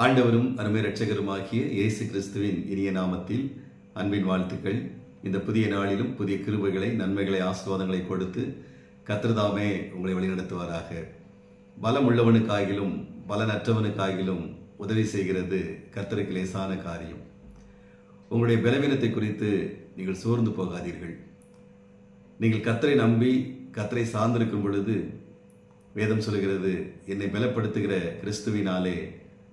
ஆண்டவரும் அருமை ரட்சகருமாகிய இயேசு கிறிஸ்துவின் இனிய நாமத்தில் அன்பின் வாழ்த்துக்கள். இந்த புதிய நாளிலும் புதிய கிருபைகளை நன்மைகளை ஆசீர்வாதங்களை கொடுத்து கத்திரதாமே உங்களை வழிநடத்துவாராக. பலம் உள்ளவனுக்காகிலும் பலனற்றவனுக்காகிலும் உதவி செய்கிறது கர்த்தருக்கு லேசான காரியம். உங்களுடைய பலவீனத்தை குறித்து நீங்கள் சோர்ந்து போகாதீர்கள். நீங்கள் கத்தரை நம்பி கத்தரை சார்ந்திருக்கும் பொழுது வேதம் சொல்கிறது என்னை பலப்படுத்துகிற கிறிஸ்துவினாலே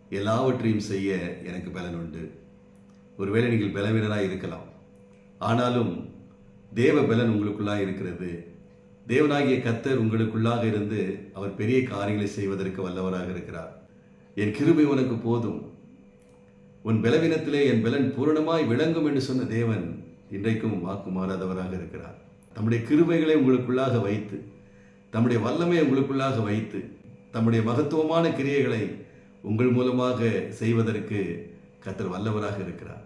எல்லாவற்றையும் செய்ய எனக்கு பலன் உண்டு. ஒருவேளை நீங்கள் பலவீனராக இருக்கலாம். ஆனாலும் தேவ பலன் உங்களுக்குள்ளாக இருக்கிறது. தேவனாகிய கத்தர் உங்களுக்குள்ளாக இருந்து அவர் பெரிய காரியங்களை செய்வதற்கு வல்லவராக இருக்கிறார். என் கிருபை உனக்கு போதும். உன் பலவீனத்திலே என் பலன் பூரணமாய் விளங்கும் என்று சொன்ன தேவன் இன்றைக்கும் வாக்கு மாறாதவராக இருக்கிறார். தம்முடைய கிருபைகளை உங்களுக்குள்ளாக வைத்து தம்முடைய வல்லமை உங்களுக்குள்ளாக வைத்து தம்முடைய மகத்துவமான கிரியைகளை உங்கள் மூலமாக செய்வதற்கு கத்தர் வல்லவராக இருக்கிறார்.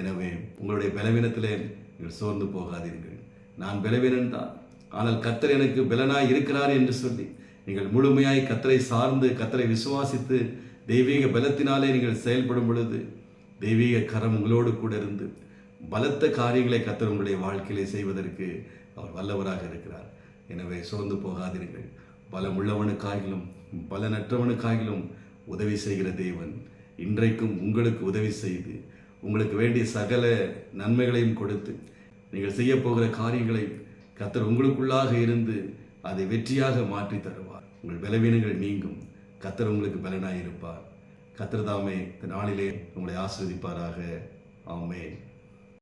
எனவே உங்களுடைய பலவீனத்திலே நீங்கள் சோர்ந்து போகாதீர்கள். நான் பலவீனன் தான். ஆனால் கத்தர் எனக்கு பலனாய் இருக்கிறார் என்று சொல்லி நீங்கள் முழுமையாய் கத்தரை சார்ந்து கத்தரை விசுவாசித்து தெய்வீக பலத்தினாலே நீங்கள் செயல்படும் பொழுது தெய்வீக கரம் உங்களோடு கூட இருந்து பலத்த காரியங்களை கத்தர் உங்களுடைய வாழ்க்கையிலே செய்வதற்கு அவர் வல்லவராக இருக்கிறார். எனவே சோர்ந்து போகாதீர்கள். பலம் உள்ளவனுக்காகிலும் பலனற்றவனுக்காகிலும் உதவி செய்கிற தேவன் இன்றைக்கும் உங்களுக்கு உதவி செய்து உங்களுக்கு வேண்டிய சகல நன்மைகளையும் கொடுத்து நீங்கள் செய்ய போகிற காரியங்களை கத்தர் உங்களுக்குள்ளாக இருந்து அதை வெற்றியாக மாற்றி தருவார். உங்கள் பலவீனங்கள் நீங்கும். கத்தர் உங்களுக்கு பலனாயிருப்பார். கத்தர் தாமே இந்த நாளிலே உங்களை ஆஸ்வதிப்பாராக ஆமேன்.